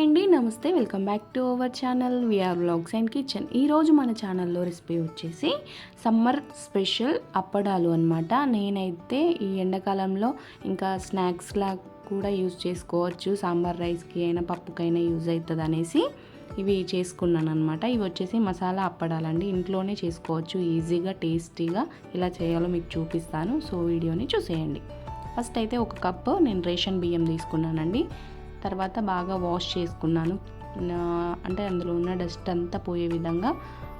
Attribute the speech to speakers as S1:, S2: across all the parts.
S1: అండి నమస్తే. Welcome back to our channel. VR blogs and kitchen ఈరోజు మన ఛానల్లో రెసిపీ వచ్చేసి సమ్మర్ స్పెషల్ అప్పడాలు అనమాట నేనైతే ఈ ఎండాకాలంలో ఇంకా స్నాక్స్లా కూడా యూజ్ చేసుకోవచ్చు. సాంబార్ రైస్కి అయినా పప్పుకైనా యూజ్ అవుతుంది అనేసి ఇవి చేసుకున్నాను అనమాట ఇవి వచ్చేసి మసాలా అప్పడాలండి. ఇంట్లోనే చేసుకోవచ్చు. ఈజీగా టేస్టీగా ఎలా చేయాలో మీకు చూపిస్తాను. సో వీడియోని చూసేయండి. ఫస్ట్ అయితే ఒక కప్పు నేను రేషన్ బియ్యం తీసుకున్నానండి. తర్వాత బాగా వాష్ చేసుకున్నాను. అంటే అందులో ఉన్న డస్ట్ అంతా పోయే విధంగా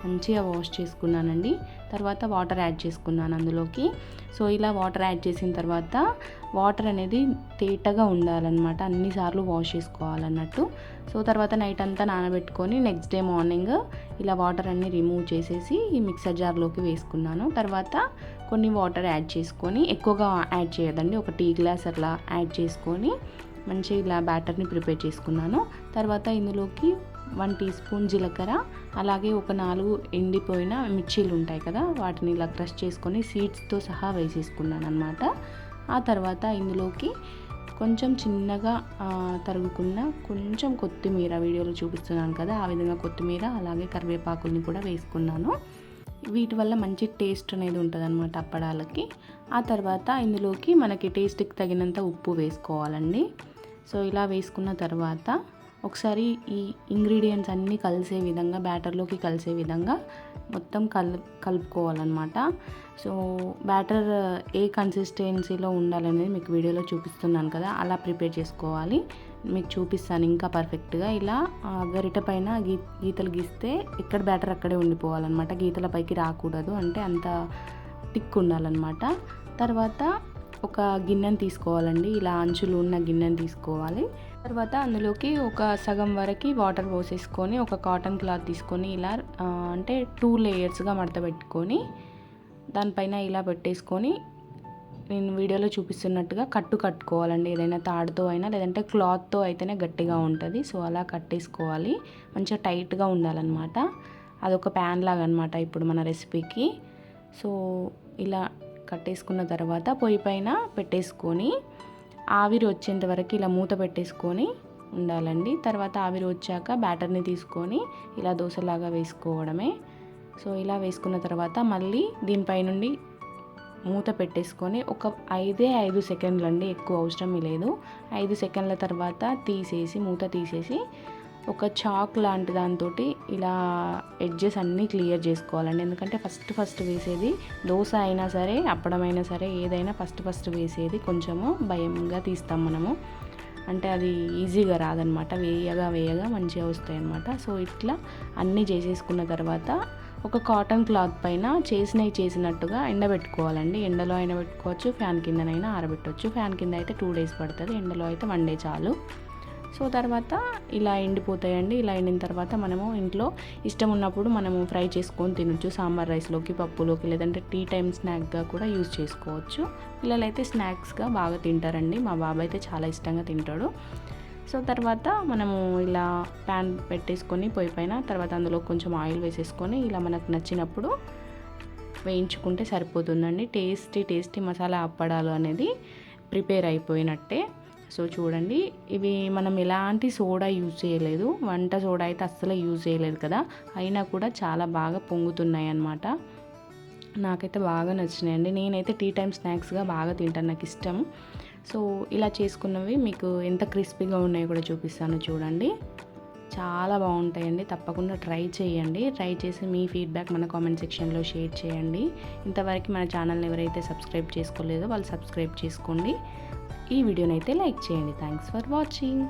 S1: మంచిగా వాష్ చేసుకున్నానండి. తర్వాత వాటర్ యాడ్ చేసుకున్నాను అందులోకి. సో ఇలా వాటర్ యాడ్ చేసిన తర్వాత వాటర్ అనేది తేటగా ఉండాలన్నమాట. అన్నిసార్లు వాష్ చేసుకోవాలన్నట్టు. సో తర్వాత నైట్ అంతా నానబెట్టుకొని నెక్స్ట్ డే మార్నింగ్ ఇలా వాటర్ అన్ని రిమూవ్ చేసేసి ఈ మిక్సర్ జార్లోకి వేసుకున్నాను. తర్వాత కొన్ని వాటర్ యాడ్ చేసుకొని ఎక్కువగా యాడ్ చేయదండి ఒక టీ గ్లాస్ అట్లా యాడ్ చేసుకొని మంచి ఇలా బ్యాటర్ని ప్రిపేర్ చేసుకున్నాను. తర్వాత ఇందులోకి వన్ టీ స్పూన్ జీలకర్ర అలాగే ఒక నాలుగు ఎండిపోయిన మిర్చీలు ఉంటాయి కదా వాటిని ఇలా క్రష్ చేసుకొని సీడ్స్తో సహా వేసేసుకున్నాను అనమాట ఆ తర్వాత ఇందులోకి కొంచెం చిన్నగా తరుగుకున్న కొంచెం కొత్తిమీర వీడియోలో చూపిస్తున్నాను కదా ఆ విధంగా కొత్తిమీర అలాగే కరివేపాకుల్ని కూడా వేసుకున్నాను. వీటి వల్ల మంచి టేస్ట్ అనేది ఉంటుంది అనమాట అప్పడాలకి. ఆ తర్వాత ఇందులోకి మనకి టేస్ట్కి తగినంత ఉప్పు వేసుకోవాలండి. సో ఇలా వేసుకున్న తర్వాత ఒకసారి ఈ ఇంగ్రీడియంట్స్ అన్నీ కలిసే విధంగా బ్యాటర్లోకి కలిసే విధంగా మొత్తం కల్ కలుపుకోవాలన్నమాట. సో బ్యాటర్ ఏ కన్సిస్టెన్సీలో ఉండాలనేది మీకు వీడియోలో చూపిస్తున్నాను కదా అలా ప్రిపేర్ చేసుకోవాలి. మీకు చూపిస్తాను ఇంకా పర్ఫెక్ట్గా. ఇలా గరిట పైన గీ గీతలు గీస్తే ఎక్కడ బ్యాటర్ అక్కడే ఉండిపోవాలన్నమాట. గీతల పైకి రాకూడదు అంటే అంత టిక్ ఉండాలన్నమాట. తర్వాత ఒక గిన్నెను తీసుకోవాలండి. ఇలా అంచులు ఉన్న గిన్నెను తీసుకోవాలి. తర్వాత అందులోకి ఒక సగం వరకు వాటర్ పోసేసుకొని ఒక కాటన్ క్లాత్ తీసుకొని ఇలా అంటే టూ లేయర్స్గా మడత పెట్టుకొని దానిపైన ఇలా పెట్టేసుకొని నేను వీడియోలో చూపిస్తున్నట్టుగా కట్టు కట్టుకోవాలండి. ఏదైనా తాడుతో అయినా లేదంటే క్లాత్తో అయితేనే గట్టిగా ఉంటుంది. సో అలా కట్టేసుకోవాలి. మంచిగా టైట్గా ఉండాలన్నమాట. అదొక ప్యాన్ లాగా అనమాట ఇప్పుడు మన రెసిపీకి. సో ఇలా కట్టేసుకున్న తర్వాత పొయ్యి పైన పెట్టేసుకొని ఆవిరి వచ్చేంత వరకు ఇలా మూత పెట్టేసుకొని ఉండాలండి. తర్వాత ఆవిరి వచ్చాక బ్యాటర్ని తీసుకొని ఇలా దోశలాగా వేసుకోవడమే. సో ఇలా వేసుకున్న తర్వాత మళ్ళీ దీనిపై నుండి మూత పెట్టేసుకొని ఒక ఐదే ఐదు సెకండ్లు అండి ఎక్కువ అవసరం లేదు. ఐదు సెకండ్ల తర్వాత తీసేసి మూత తీసేసి ఒక చాక్ లాంటి దాంతో ఇలా ఎడ్జెస్ అన్నీ క్లియర్ చేసుకోవాలండి. ఎందుకంటే ఫస్ట్ ఫస్ట్ వేసేది దోశ అయినా సరే అప్పడమైనా సరే ఏదైనా ఫస్ట్ ఫస్ట్ వేసేది కొంచెము భయంగా తీస్తాం మనము. అంటే అది ఈజీగా రాదనమాట. వేయగా వేయగా మంచిగా వస్తాయి అనమాట సో ఇట్లా అన్నీ చేసేసుకున్న తర్వాత ఒక కాటన్ క్లాత్ పైన చేసినవి చేసినట్టుగా ఎండబెట్టుకోవాలండి. ఎండలో అయినా పెట్టుకోవచ్చు ఫ్యాన్ కిందనైనా ఆరబెట్టవచ్చు ఫ్యాన్ కింద అయితే టూ డేస్ పడుతుంది. ఎండలో అయితే వన్ డే చాలు. సో తర్వాత ఇలా ఎండిపోతాయండి. ఇలా ఎండిన తర్వాత మనము ఇంట్లో ఇష్టం ఉన్నప్పుడు మనము ఫ్రై చేసుకొని తినొచ్చు. సాంబార్ రైస్లోకి పప్పులోకి లేదంటే టీ టైం స్నాక్గా కూడా యూజ్ చేసుకోవచ్చు. పిల్లలైతే స్నాక్స్గా బాగా తింటారండి. మా బాబాయ్ అయితే చాలా ఇష్టంగా తింటాడు. సో తర్వాత మనము ఇలా ప్యాన్ పెట్టేసుకొని పొయ్యి పైన తర్వాత అందులో కొంచెం ఆయిల్ వేసేసుకొని ఇలా మనకు నచ్చినప్పుడు వేయించుకుంటే సరిపోతుందండి. టేస్టీ టేస్టీ మసాలా అప్పడాలు అనేది ప్రిపేర్ అయిపోయినట్టే. సో చూడండి ఇవి మనం ఎలాంటి సోడా యూజ్ చేయలేదు. వంట సోడా అయితే అస్సలు యూజ్ చేయలేదు కదా. అయినా కూడా చాలా బాగా పొంగుతున్నాయి అన్నమాట నాకైతే బాగా నచ్చినాయండి. నేనైతే టీ టైం స్నాక్స్గా బాగా తింటాను నాకు ఇష్టం. సో ఇలా చేసుకున్నవి మీకు ఎంత క్రిస్పీగా ఉన్నాయో కూడా చూపిస్తాను చూడండి. చాలా బాగుంటాయండి. తప్పకుండా ట్రై చేయండి. ట్రై చేసి మీ ఫీడ్బ్యాక్ మన కామెంట్ సెక్షన్లో షేర్ చేయండి. ఇంతవరకు మన ఛానల్ని ఎవరైతే సబ్స్క్రైబ్ చేసుకోలేదో వాళ్ళు సబ్స్క్రైబ్ చేసుకోండి. ఈ వీడియోనైతే లైక్ చేయండి. Thanks for watching